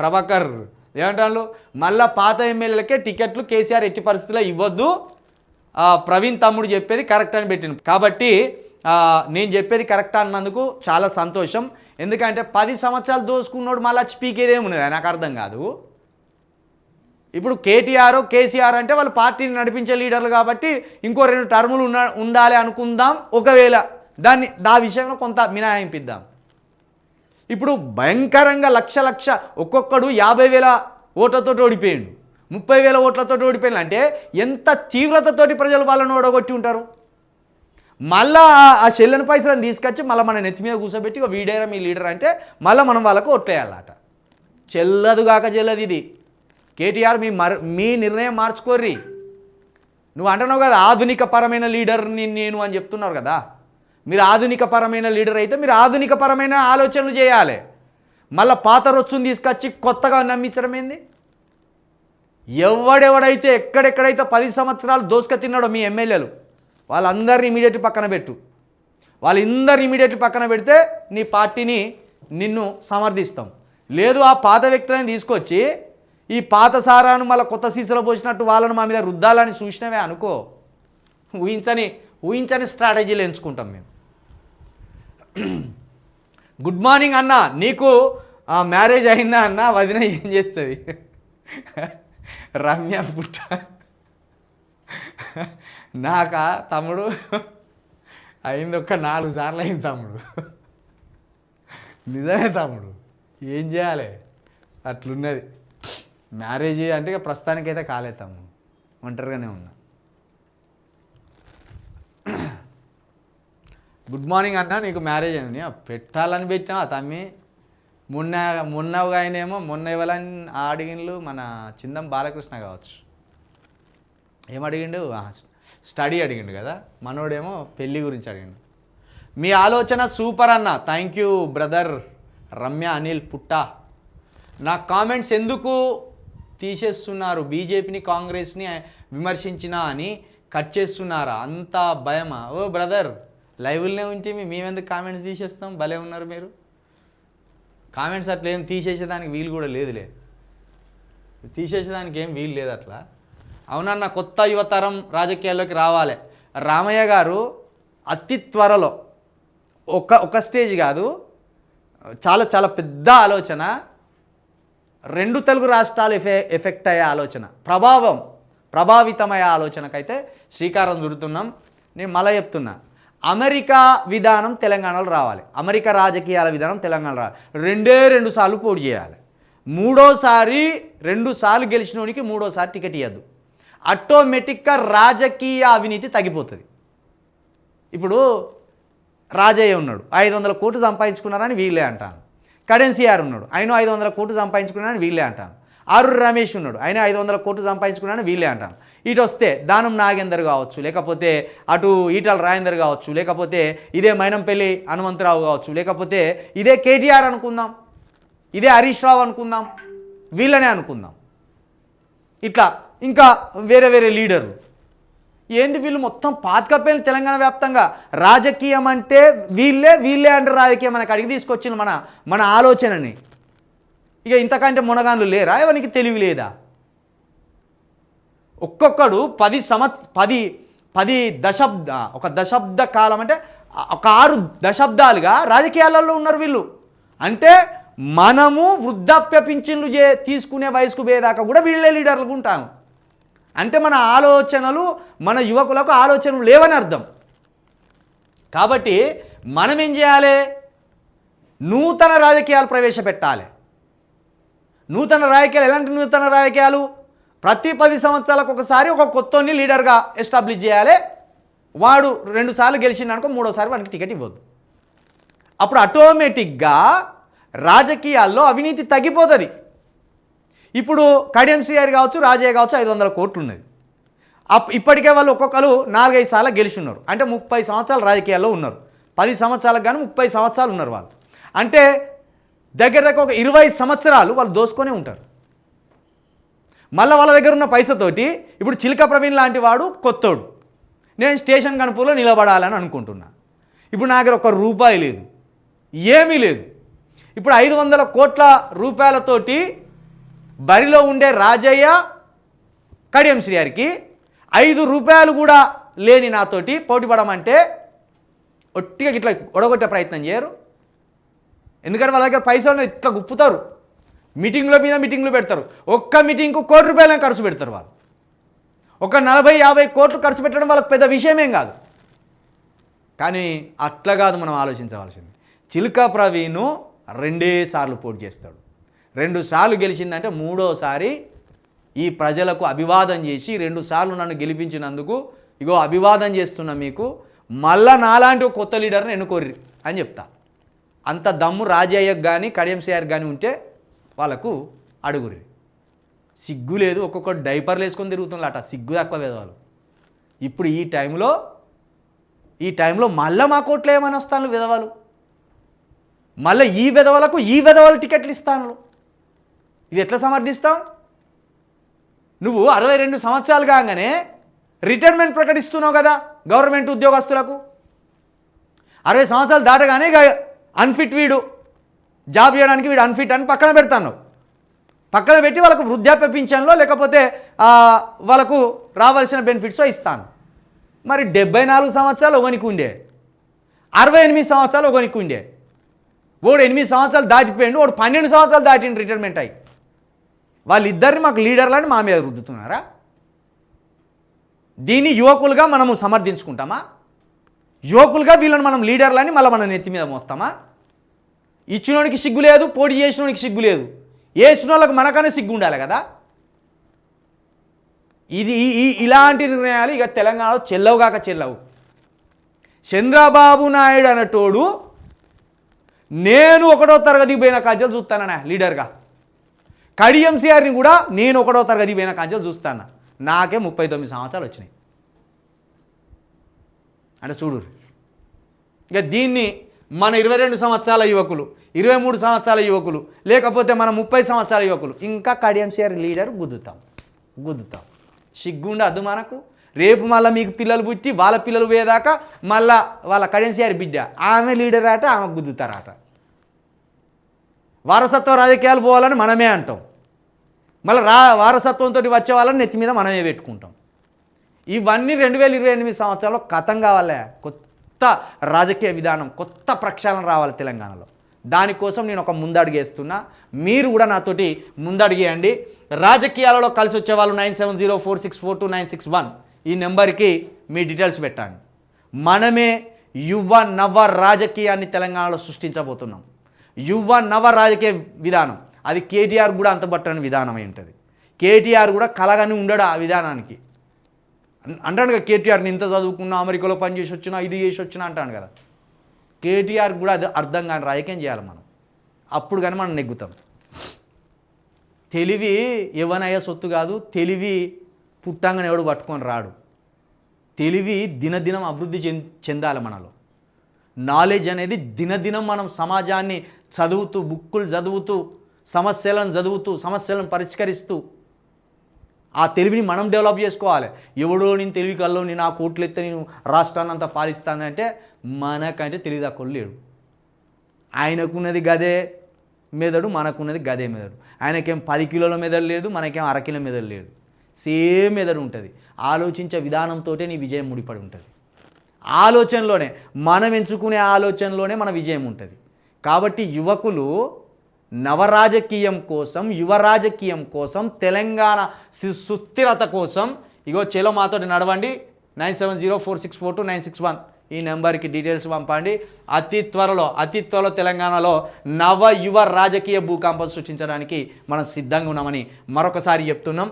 ప్రభాకర్ ఏమంటాను మళ్ళా పాత ఎమ్మెల్యేలకే టికెట్లు కేసీఆర్ ఎట్టి పరిస్థితుల్లో ఇవ్వద్దు. ప్రవీణ్ తమ్ముడు చెప్పేది కరెక్ట్ అని పెట్టింది కాబట్టి నేను చెప్పేది కరెక్ట్ అన్నందుకు చాలా సంతోషం. ఎందుకంటే పది సంవత్సరాలు దోసుకున్నోడు మళ్ళీ స్పీకేదేమున్నది నాకు అర్థం కాదు. ఇప్పుడు కేటీఆర్ కేసీఆర్ అంటే వాళ్ళు పార్టీని నడిపించే లీడర్లు కాబట్టి ఇంకో రెండు టర్ములు ఉన్న ఉండాలి అనుకుందాం. ఒకవేళ దాన్ని దా విషయంలో కొంత మినహాయింపిద్దాం. ఇప్పుడు భయంకరంగా లక్ష లక్ష ఒక్కొక్కడు యాభై వేల ఓట్లతో ఓడిపోయిండు. ముప్పై వేల ఓట్లతో ఓడిపోయిండు. అంటే ఎంత తీవ్రతతోటి ప్రజలు వాళ్ళను ఓడగొట్టి ఉంటారు? మళ్ళా ఆ- చెల్లెని చెల్లని పైసలను తీసుకొచ్చి మళ్ళీ మన నెత్తి మీద కూర్చోబెట్టి వీడేరా మీ లీడర్ అంటే మళ్ళీ మనం వాళ్ళకు ఓట్లేయాలట. చెల్లదు కాక చెల్లదు ఇది. కేటీఆర్ మీ మర్ మీ నిర్ణయం మార్చుకోర్రి. నువ్వు అంటున్నావు కదా ఆధునిక పరమైన లీడర్ని నేను అని చెప్తున్నారు కదా. మీరు ఆధునిక పరమైన లీడర్ అయితే మీరు ఆధునిక పరమైన ఆలోచనలు చేయాలి. మళ్ళీ పాత రొచ్చును తీసుకొచ్చి కొత్తగా నమ్మించడం ఏంది? ఎవడెవడైతే ఎక్కడెక్కడైతే పది సంవత్సరాలు దోసుక తిన్నాడో మీ ఎమ్మెల్యేలు వాళ్ళందరినీ ఇమీడియట్లీ పక్కన పెట్టు. వాళ్ళందరినీ ఇమీడియట్లీ పక్కన పెడితే నీ పార్టీని నిన్ను సమర్థిస్తాం. లేదు ఆ పాత వ్యక్తులని తీసుకొచ్చి ఈ పాత సారాను మళ్ళీ కొత్త సీసలో పోసినట్టు వాళ్ళను మా మీద రుద్దాలని చూసినవే అనుకో. ఊహించని ఊహించని స్ట్రాటజీలు ఎంచుకుంటాం మేము. గుడ్ మార్నింగ్ అన్న. నీకు ఆ, మ్యారేజ్ అయిందా అన్న? వదిన ఏం చేస్తుంది? రమ్య పుట్ట. నాకా? తమ్ముడు? అయింది ఒక్క నాలుగు సార్లు అయింది తమ్ముడు. నిజమే తమ్ముడు. ఏం చేయాలి? అట్లున్నది. మ్యారేజ్ అంటే ఇక ప్రస్తుతానికైతే కాలేదు తమ్ముడు. ఒంటరిగానే ఉన్నా. గుడ్ మార్నింగ్ అన్న నీకు మ్యారేజ్ అయింది. పెట్టాలని పెట్టాం ఆ తమ్మి. మొన్న మొన్న ఒక ఆయనేమో మొన్న ఇవ్వాలని అడిగిన్లు మన చిందం బాలకృష్ణ కావచ్చు. ఏమడిగిండు స్టడీ అడిగిండు కదా. మనోడేమో పెళ్ళి గురించి అడిగిండు. మీ ఆలోచన సూపర్ అన్న. Thank you brother Ramya Anil Putta. నా కామెంట్స్ ఎందుకు తీసేస్తున్నారు? బీజేపీని కాంగ్రెస్ని విమర్శించినా అని కట్ చేస్తున్నారా? అంత భయమా? ఓ బ్రదర్ లైవ్లోనే ఉంచి మేమెందుకు కామెంట్స్ తీసేస్తాం? భలే ఉన్నారు మీరు. కామెంట్స్ అట్లా ఏం తీసేసేదానికి వీలు కూడా లేదులే. తీసేసేదానికి ఏం వీలు లేదు అట్లా. అవునన్న కొత్త యువతరం రాజకీయాల్లోకి రావాలి. రామయ్య గారు అతి త్వరలో ఒక ఒక స్టేజ్ కాదు చాలా చాలా పెద్ద ఆలోచన రెండు తెలుగు రాష్ట్రాలు ఎఫె ఎఫెక్ట్ అయ్యే ఆలోచన ప్రభావం ప్రభావితమయ్యే ఆలోచనకైతే శ్రీకారం చుడుతున్నాం. నేను మళ్ళీ చెప్తున్నా. అమెరికా విధానం తెలంగాణలో రావాలి. అమెరికా రాజకీయాల విధానం తెలంగాణలో రావాలి. రెండే రెండు సార్లు పోటీ చేయాలి. మూడోసారి రెండు సార్లు గెలిచినోనికి మూడోసారి టికెట్ ఇవ్వద్దు ఆటోమేటిక్గా రాజకీయ అవినీతి తగ్గిపోతుంది. ఇప్పుడు రాజయ్య ఉన్నాడు. ఐదు వందల కోట్లు సంపాదించుకున్నారని వీళ్ళే అంటాను. కడెన్సీఆర్ ఉన్నాడు. ఆయన ఐదు వందల కోట్లు సంపాదించుకున్నారని వీళ్ళే అంటాను. ఆరు రమేష్ ఉన్నాడు. ఆయన ఐదు వందల కోట్లు సంపాదించుకున్నాను వీళ్ళే అంటాను ఇటు వస్తే దానం నాగేందర్ కావచ్చు లేకపోతే అటు ఈటల రాజేందర్ కావచ్చు లేకపోతే ఇదే మైనంపల్లి హనుమంతరావు కావచ్చు లేకపోతే ఇదే కేటీఆర్ అనుకుందాం ఇదే హరీష్ రావు అనుకుందాం వీళ్ళనే అనుకుందాం. ఇట్లా ఇంకా వేరే వేరే లీడర్లు. ఏంది వీళ్ళు మొత్తం పాతకపోయిన తెలంగాణ వ్యాప్తంగా? రాజకీయం అంటే వీళ్ళే వీళ్ళే అంటే రాజకీయం అని అడిగి తీసుకొచ్చిన మన మన ఆలోచనని. ఇక ఇంతకంటే మునగాన్లు లేరా? ఎవరికి తెలివి లేదా? ఒక్కొక్కడు పది సంవత్ పది పది దశాబ్ద ఒక దశాబ్ద కాలం అంటే ఒక ఆరు దశాబ్దాలుగా రాజకీయాలలో ఉన్నారు వీళ్ళు. అంటే మనము వృద్ధాప్య పింఛన్లు చే తీసుకునే వయసుకు పోయేదాకా కూడా వీళ్ళే లీడర్లుగా ఉంటాము అంటే మన ఆలోచనలు మన యువకులకు ఆలోచనలు లేవని అర్థం. కాబట్టి మనం ఏం చేయాలి? నూతన రాజకీయాలు ప్రవేశపెట్టాలి. నూతన రాజకీయాలు ఎలాంటి నూతన రాజకీయాలు? ప్రతి పది సంవత్సరాలకు ఒకసారి ఒక కొత్తని లీడర్గా ఎస్టాబ్లిష్ చేయాలి. వాడు రెండు సార్లు గెలిచిండనుకో మూడోసారి వానికి టికెట్ ఇవ్వద్దు. అప్పుడు ఆటోమేటిక్గా రాజకీయాల్లో అవినీతి తగ్గిపోతుంది. ఇప్పుడు కడియం కావచ్చు రాజయ్య కావచ్చు ఐదు వందల కోట్లు ఉన్నది అప్ ఇప్పటికే వాళ్ళు ఒక్కొక్కరు నాలుగైదు సార్లు గెలిచి ఉన్నారు అంటే ముప్పై సంవత్సరాలు రాజకీయాల్లో ఉన్నారు. పది సంవత్సరాలకు కానీ ముప్పై సంవత్సరాలు ఉన్నారు వాళ్ళు. అంటే దగ్గర దగ్గర ఒక ఇరవై సంవత్సరాలు వాళ్ళు దోసుకొనే ఉంటారు. మళ్ళీ వాళ్ళ దగ్గర ఉన్న పైసతోటి ఇప్పుడు చిలక ప్రవీణ్ లాంటి వాడు కొత్తోడు. నేను స్టేషన్ కనుపులో నిలబడాలని అనుకుంటున్నా. ఇప్పుడు నా దగ్గర ఒక రూపాయి లేదు. ఏమీ లేదు. ఇప్పుడు ఐదు వందల కోట్ల రూపాయలతోటి బరిలో ఉండే రాజయ్య కడియం శ్రీగారికి ఐదు రూపాయలు కూడా లేని నాతోటి పోటీ పడమంటే ఒట్టిగా ఇట్లా ఒడగొట్టే ప్రయత్నం చేయరు. ఎందుకంటే వాళ్ళ దగ్గర పైసలు ఇట్లా గుప్పుతారు. మీటింగ్ల మీద మీటింగ్లు పెడతారు. ఒక్క మీటింగ్కు కోటి రూపాయలను ఖర్చు పెడతారు వాళ్ళు? ఒక నలభై యాభై కోట్లు ఖర్చు పెట్టడం వాళ్ళకి పెద్ద విషయమేం కాదు. కానీ అట్లా కాదు మనం ఆలోచించవలసింది. చిలుక ప్రవీణ్ రెండే సార్లు పోటీ చేస్తాడు. రెండు సార్లు గెలిచిందంటే మూడోసారి ఈ ప్రజలకు అభివాదం చేసి రెండు సార్లు నన్ను గెలిపించినందుకు ఇగో అభివాదం చేస్తున్నా మీకు మళ్ళా నాలాంటి ఒక కొత్త లీడర్ని ఎన్నుకోర్రి అని చెప్తా. అంత దమ్ము రాజయ్యకు కానీ కడియం సిఆర్ కానీ ఉంటే వాళ్ళకు అడుగురి సిగ్గు లేదు ఒక్కొక్క డైపర్లు వేసుకొని తిరుగుతున్నారట సిగ్గు తక్కువ వేదవాళ్ళు ఇప్పుడు ఈ టైంలో ఈ టైంలో మళ్ళీ మా కోట్లో ఏమని వస్తాను విధవాలు మళ్ళీ ఈ విధవలకు ఈ విధవలు టికెట్లు ఇస్తాను ఇది ఎట్లా సమర్థిస్తాం? నువ్వు అరవై రెండు సంవత్సరాలు కాగానే రిటైర్మెంట్ ప్రకటిస్తున్నావు కదా గవర్నమెంట్ ఉద్యోగస్తులకు. అరవై సంవత్సరాలు దాటగానే అన్ఫిట్ వీడు. జాబ్ చేయడానికి వీడు అన్ఫిట్ అని పక్కన పెడతాను. పక్కన పెట్టి వాళ్ళకు వృద్ధాప్య పింఛన్లో లేకపోతే వాళ్ళకు రావాల్సిన బెనిఫిట్స్ ఇస్తాను. మరి డెబ్బై నాలుగు సంవత్సరాలు ఒకనికి ఉండే. అరవై ఎనిమిది సంవత్సరాలు ఒకనికి ఉండే. ఓడు ఎనిమిది సంవత్సరాలు దాటిపోయిండు ఓడు పన్నెండు సంవత్సరాలు దాటిండు రిటైర్మెంట్ అయ్యి వాళ్ళిద్దరిని మాకు లీడర్లని మా మీద రుద్దుతున్నారా? దీన్ని యువకులుగా మనము సమర్థించుకుంటామా? యువకులుగా వీళ్ళని మనం లీడర్లని మళ్ళీ మన నెత్తి మీద మోస్తామా? ఇచ్చినోడికి సిగ్గు లేదు పోటీ చేసినోడికి సిగ్గు లేదు. వేసిన వాళ్ళకి మనకనే సిగ్గు ఉండాలి కదా? ఇది ఈ- ఇలాంటి నిర్ణయాలు ఇక తెలంగాణలో చెల్లవుగాక చెల్లవు. చంద్రబాబు నాయుడు అనేటోడు నేను ఒకటో తరగతి పోయిన కాజలు చూస్తానన్నా లీడర్గా. కడియంసీఆర్ని కూడా నేను ఒకటో తరగతి పోయిన కాజలు చూస్తాను నాకే ముప్పై తొమ్మిది సంవత్సరాలు వచ్చినాయి. అంటే చూడు ఇక దీన్ని మన ఇరవై రెండు సంవత్సరాల యువకులు ఇరవై మూడు సంవత్సరాల యువకులు లేకపోతే మన ముప్పై సంవత్సరాల యువకులు ఇంకా కడియంసీఆర్ లీడర్ గుద్దుతాం. గుద్దుతాం. సిగ్గుండ మనకు. రేపు మళ్ళీ మీకు పిల్లలు పుట్టి వాళ్ళ పిల్లలు పోయేదాకా మళ్ళా వాళ్ళ కడియంసీఆర్ బిడ్డ. ఆమె లీడర్ ఆట ఆమె గుద్దుతారట. వారసత్వ రాజకీయాలు పోవాలని మనమే అంటాం. మళ్ళీ రా వారసత్వంతో వచ్చే వాళ్ళని నెత్తి మీద మనమే పెట్టుకుంటాం. ఇవన్నీ రెండు వేల ఇరవై ఎనిమిది సంవత్సరాల్లో కథం కావాలే. కొత్త రాజకీయ విధానం కొత్త ప్రక్షాళన రావాలి తెలంగాణలో. దానికోసం నేను ఒక ముందడుగేస్తున్నా. మీరు కూడా నాతోటి ముందడిగేయండి. రాజకీయాలలో కలిసి వచ్చే వాళ్ళు nine seven zero four six four two nine six one. ఈ నెంబర్కి మీ డీటెయిల్స్ పెట్టండి. మనమే యువ నవ రాజకీయాన్ని తెలంగాణలో సృష్టించబోతున్నాం. యువ నవ రాజకీయ విధానం. అది కేటీఆర్ కూడా అంతబట్టని విధానం అయి ఉంటుంది. కేటీఆర్ కూడా కలగని ఉండడు ఆ విధానానికి. అంటాడు కదా కేటీఆర్ని ఇంత చదువుకున్నా అమెరికాలో పనిచేసి వచ్చినా ఇది చేసి వచ్చినా అంటాను కదా. కేటీఆర్ కూడా అది అర్థం కాని రాజకీయం చేయాలి మనం. అప్పుడు కానీ మనం నెగ్గుతాం. తెలివి ఎవనయ్యే సొత్తు కాదు తెలివి పుట్టంగానే ఎవడు పట్టుకొని రాడు. తెలివి దినదినం అభివృద్ధి చెందాలి మనలో. నాలెడ్జ్ అనేది దినదినం మనం సమాజాన్ని చదువుతూ బుక్కులు చదువుతూ సమస్యలను చదువుతూ సమస్యలను పరిష్కరిస్తూ ఆ తెలివిని మనం డెవలప్ చేసుకోవాలి. ఎవడో నేను తెలివి కల్లో నేను ఆ కోట్లు ఎత్తే నేను రాష్ట్రాన్ని అంతా పాలిస్తానంటే మనకంటే తెలివి తక్కువ లేడు. ఆయనకున్నది గదే మెదడు మనకున్నది గదే మెదడు. ఆయనకేం పది కిలోల మెదడు లేదు మనకేం అరకిలో మెదడు లేదు. సేమ్ మెదడు ఉంటుంది. ఆలోచించే విధానంతో నీ విజయం ముడిపడి ఉంటుంది. ఆలోచనలోనే మనం ఎంచుకునే ఆలోచనలోనే మన విజయం ఉంటుంది. కాబట్టి యువకులు నవరాజకీయం కోసం యువ రాజకీయం కోసం తెలంగాణ సుస్థిరత కోసం ఇగో చెలో మాతో నడవండి. Nine seven zero four six four two nine six one. ఈ నెంబర్కి డీటెయిల్స్ పంపండి. అతి త్వరలో అతి త్వరలో తెలంగాణలో నవ యువ రాజకీయ భూకంపం సృష్టించడానికి మనం సిద్ధంగా ఉన్నామని మరొకసారి చెప్తున్నాం.